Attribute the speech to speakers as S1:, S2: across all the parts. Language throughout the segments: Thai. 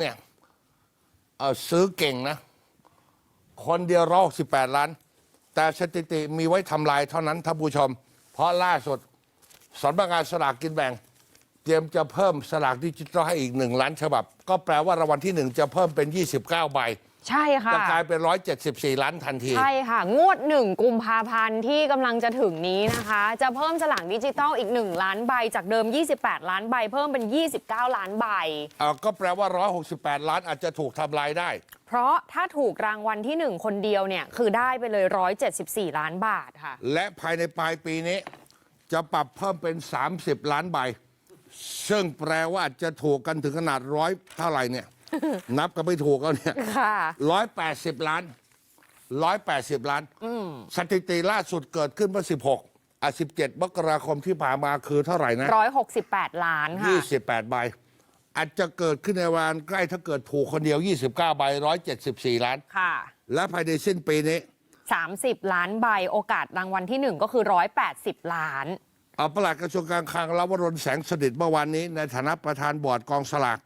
S1: เนี่ยเอ่อซื้อเก่งนะ คนเดียวรอกสิบแปดล้าน แต่สถิติมีไว้ทำลายเท่านั้นท่านผู้ชม เพราะล่าสุดสำนักงานสลากกินแบ่ง เตรียมจะเพิ่มสลากดิจิทัลให้อีกหนึ่งล้านฉบับ ก็แปลว่ารางวัลที่หนึ่งจะเพิ่มเป็น 29 ใบ
S2: ใช่ค่ะ
S1: จะกลายเป็น 174 ล้านทันที
S2: ใช่ค่ะ งวดหนึ่งกุมภาพันธ์ที่กำลังจะถึงนี้นะคะ จะเพิ่มสลากดิจิตอลอีก 1 ล้านใบ จากเดิม 28 ล้านใบ เพิ่มเป็น 29 ล้านใบ
S1: เอ่อก็แปลว่า 168 ล้านอาจจะถูกทำลายได้
S2: เพราะถ้าถูกรางวัลที่ 1 คนเดียวเนี่ย คือได้ไปเลย 174 ล้านบาทค่ะ
S1: และภายในปลายปีนี้ จะปรับเพิ่มเป็น 30 ล้านใบ ซึ่งแปลว่าจะถูกกันถึงขนาดร้อยเท่าไหร่เนี่ย นับก็ไม่ถูกแล้วเนี่ย
S2: ค่ะ
S1: ร้อยแปดสิบล้านร้อยแปดสิบล้าน สถิติล่าสุดเกิดขึ้นเมื่อสิบหกอะสิบเจ็ดมกราคมที่ผ่านมาคือเท่าไหร่นะ
S2: 168ล้านค่ะ
S1: ยี่สิบแปดใบ อาจจะเกิดขึ้นในวันใกล้ถ้าเกิดถูกคนเดียว29ใบ174ล้าน
S2: ค่ะ
S1: และภายในสิ้นปีนี้
S2: 30ล้านใบโอกาสรางวัลที่1ก็คือ180ล้าน
S1: เอาประหลัดกระทรวงการคลังลวรนแสงสนิทเมื่อวานนี้ ในฐานะประธานบอร์ดกองสลาก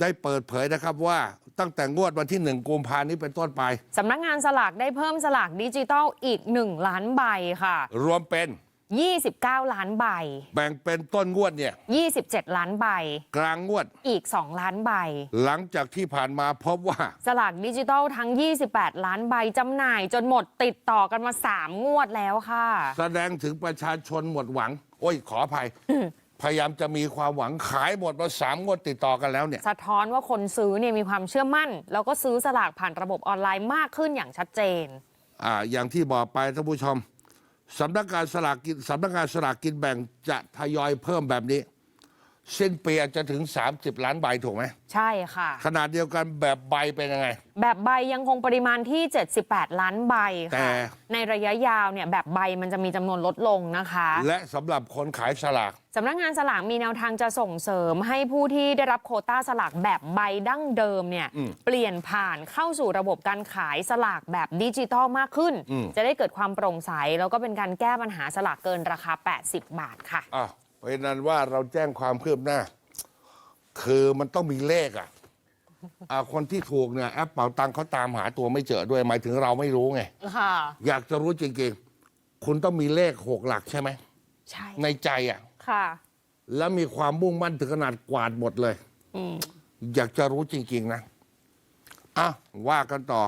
S1: ได้เปิดเผยนะครับว่าตั้งแต่งวดวันที่หนึ่งกุมภานี้เป็นต้นไป
S2: สำนักงานสลากได้เพิ่มสลากดิจิตอลอีก 1 ล้านใบค่ะ
S1: รวมเป็น
S2: 29 ล้านใบ
S1: แบ่งเป็นต้นงวดเนี่ย
S2: 27 ล้านใบ
S1: กลางงวด
S2: อีก 2 ล้านใบ
S1: หลังจากที่ผ่านมาพบว่า
S2: สลากดิจิตอลทั้ง 28 ล้านใบจำหน่ายจนหมดติดต่อกันมา 3 งวดแล้วค่ะ
S1: แสดงถึงประชาชนหมดหวัง โอ้ยขออภัย พยายามจะมีความหวังขายหมดมาสามงวดติดต่อกันแล้วเนี่ย
S2: สะท้อนว่าคนซื้อเนี่ยมีความเชื่อมั่น แล้วก็ซื้อสลากผ่านระบบออนไลน์มากขึ้นอย่างชัดเจน
S1: อ่า อย่างที่บอกไปท่านผู้ชมสำนักงานสลากกินสำนักงานสลากกินแบ่งจะทยอยเพิ่มแบบนี้ สิ้นปีอาจจะถึง 30 ล้านใบถูกไหม
S2: ใช่ค่ะ
S1: ขนาดเดียวกันแบบใบเป็นยังไง
S2: แบบใบยังคงปริมาณที่ 78 ล้านใบ
S1: แต่
S2: ค่ะ ในระยะยาวเนี่ยแบบใบมันจะมีจำนวนลดลงนะคะ
S1: และสำหรับคนขายสลาก
S2: สำนักงานสลากมีแนวทางจะส่งเสริมให้ผู้ที่ได้รับโควต้าสลากแบบใบดั้งเดิมเนี่ย
S1: อืม
S2: เปลี่ยนผ่านเข้าสู่ระบบการขายสลากแบบดิจิตอลมากขึ้น
S1: อืม
S2: จะได้เกิดความโปร่งใส แล้วก็เป็นการแก้ปัญหาสลากเกินราคา 80 บาทค่ะ
S1: อะ เพราะฉะนั้นว่าเราแจ้งความคืบหน้า คือมันต้องมีเลขอะอะคนที่ถูกเนี่ยแอปเป่าตังค์เขาตามหาตัวไม่เจอด้วยหมายถึงเราไม่รู้ไง
S2: ค่ะ
S1: อยากจะรู้จริงๆ คุณต้องมีเลขหกหลักใช่ไหม
S2: ใช่
S1: ในใจอะ
S2: ค่ะ
S1: แล้วมีความมุ่งมั่นถึงขนาดกวาดหมดเลย
S2: อืม
S1: อยากจะรู้จริง ๆ นะ อะ ว่ากันต่อ